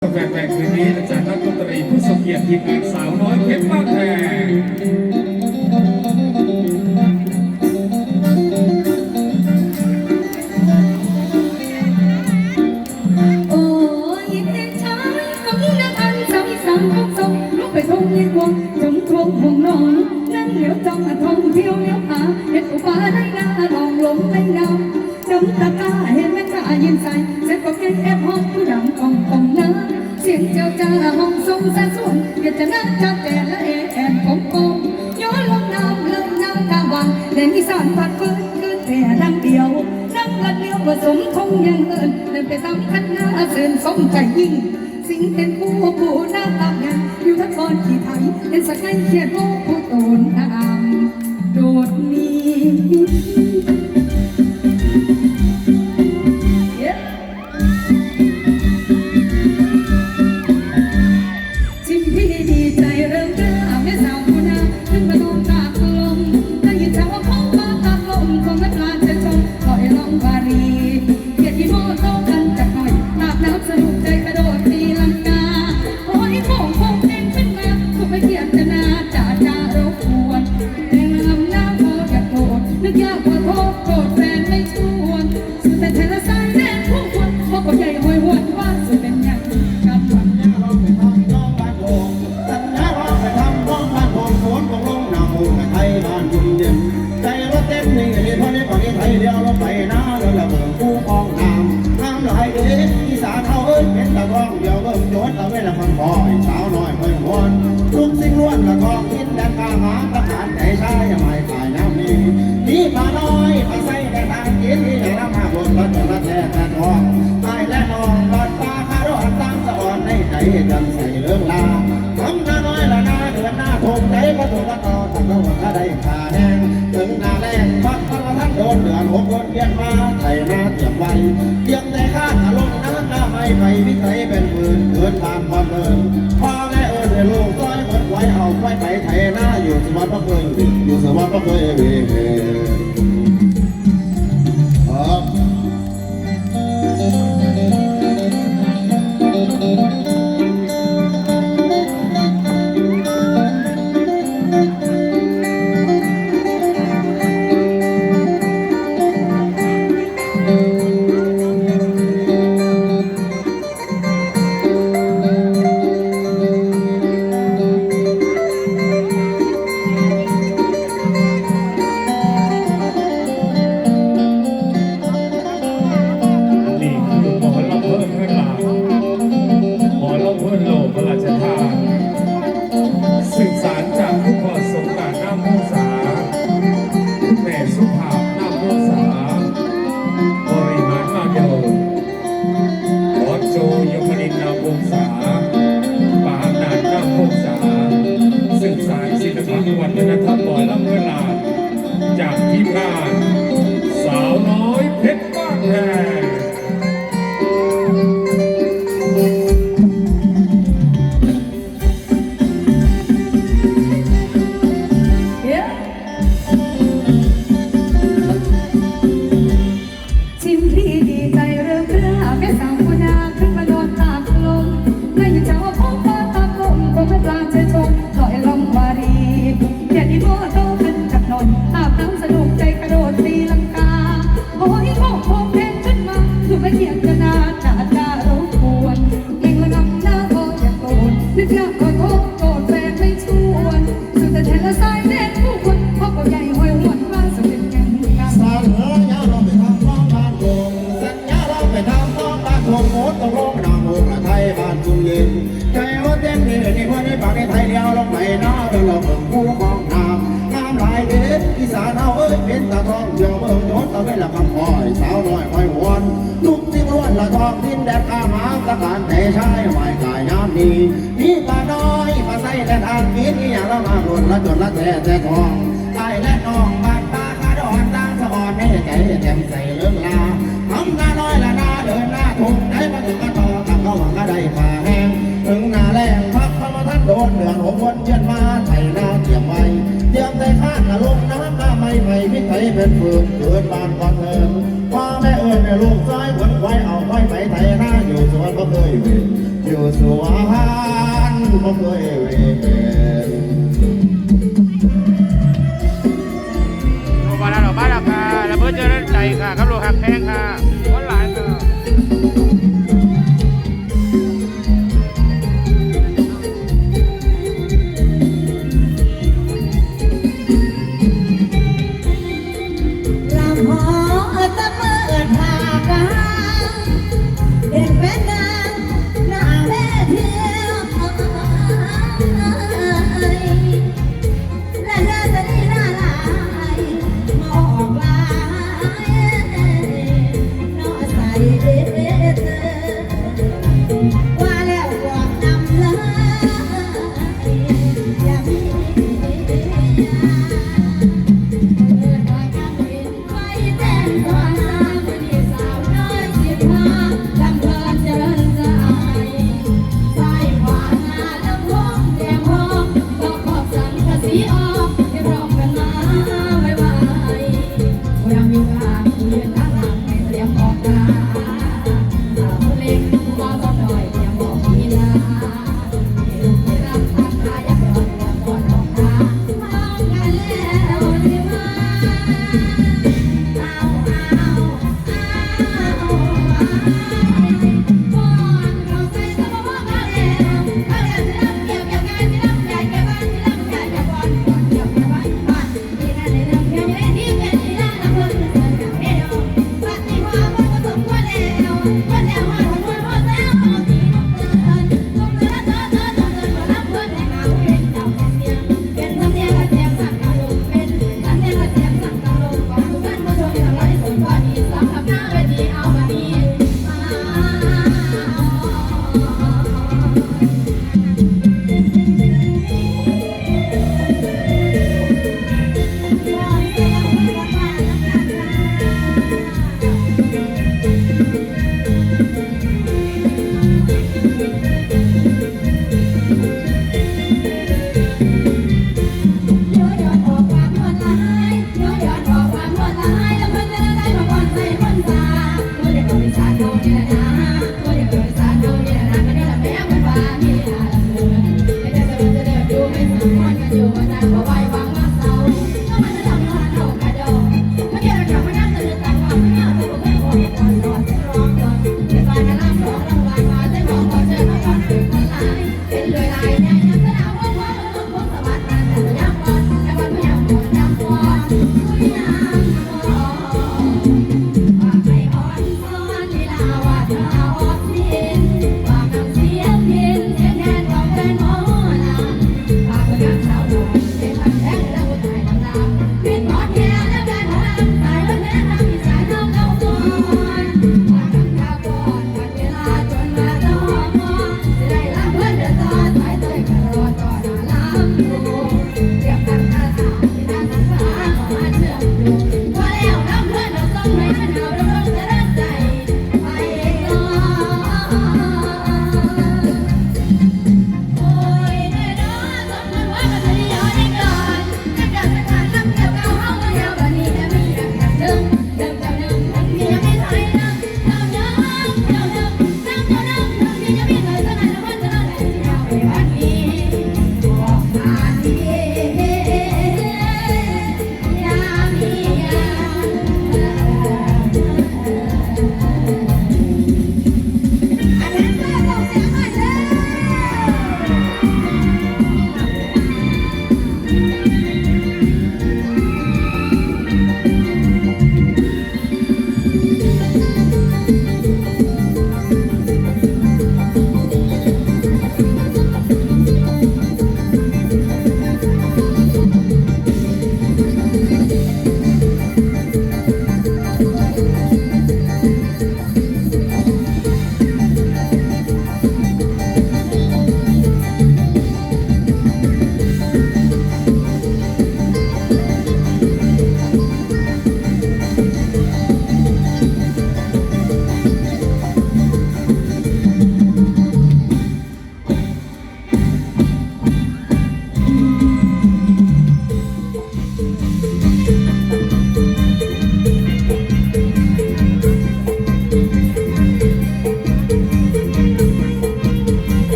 แฟนๆคืนนี้อาจารย์นักดนตรีผู้ทรงเกียรติทีมงานสาวน้อยเพชรบ้านแพงโอ้ยเด็กชายของนักอันสายสังคกทรงลุกไปทงเรียกวงจงทงหงนองนั่งเหลียวจ้องท่องเที่ยวเลี้ยวหาเห็ดอุบาได้นาลองลงในเงาน้ำตาตาเห็นแม่ตายิ้มใสเสร็จก็แก้แอบห้อง เสียงเจ้าจ้าห้องทรงแสนสวนอยากจะนั่งจับแต่ละเอแอบของกงย้อนลงน้ำเริ่มน้ำตาวังเด่นอีสานพัดฟื้นขึ้นแต่ดังเดียวนั่งลัดเลี้ยวผสมคงยังเอินเดินไปตามคันหน้าเสื่นสมใจยิ่งสิงเป็นผู้ผู้หน้าตามยังอยู่ทั้งบอนขี่ไทยเป็นสกายเขียดโมผู้โตนงาม เรื่องลาทำนาน้อยละนาเดือนหน้าทงใจก็ถูกก็ต่อถ้าก็หว่าถ้าได้ขาแดงถึงหน้าแรงพักพละท่านโดนเดือนหกคนเยียนมาไถนาเตรียมไว้เตรียมแต่ข้าลงน้ำหน้าไม่ไปวิสัยเป็นหมื่นเกินผ่านความเดินพ่อแม่เอิญให้ลูกต้อยเหมือนไว้เอาไว้ไปไถนาอยู่สวรรค์พระเคยออยู่สวรรค์พระเคยเช านโป่งโคตรตกลงนามงละไทยบ้านจุเย็นใจว่าเต้นนี่นี่พอได้ปากในไทย ละทองดินแดดอาหารตะการแต่ชายไม่กายยามดีนี่ปลาน้อยปลาใส่แต่ทางกินนี่อย่างเรามาโดนละจนละแต่แต่ทองใต้และน้องบานปลาคาดอนตั้งสะอ่อนให้ใจแจ่มใสเรื่องลาทำหน้าน้อยละนาเดินหน้าทุ่งได้มาถึงมาต่อกับเขาหวังก็ได้ป่าแห้งถึงหน้าแรงพักพระมาทัดโดนเดือนหกวันเยือนมาไถนาเจียมไว้เจียมแต่ข้างลงน้ำหน้าไม่ไม่พิไถเป็นฟืนเกิดบานก่อนเอินพ่อแม่เอิญแม่ลูกซ้ายหวน เอาไปไถนาอยู่สวนก็เคยเวียนอยู่สวนบ่เคยเวรโรงพยาบาลเราบ้านราคาแล้วเพื่อเจริญใจค่ะครับ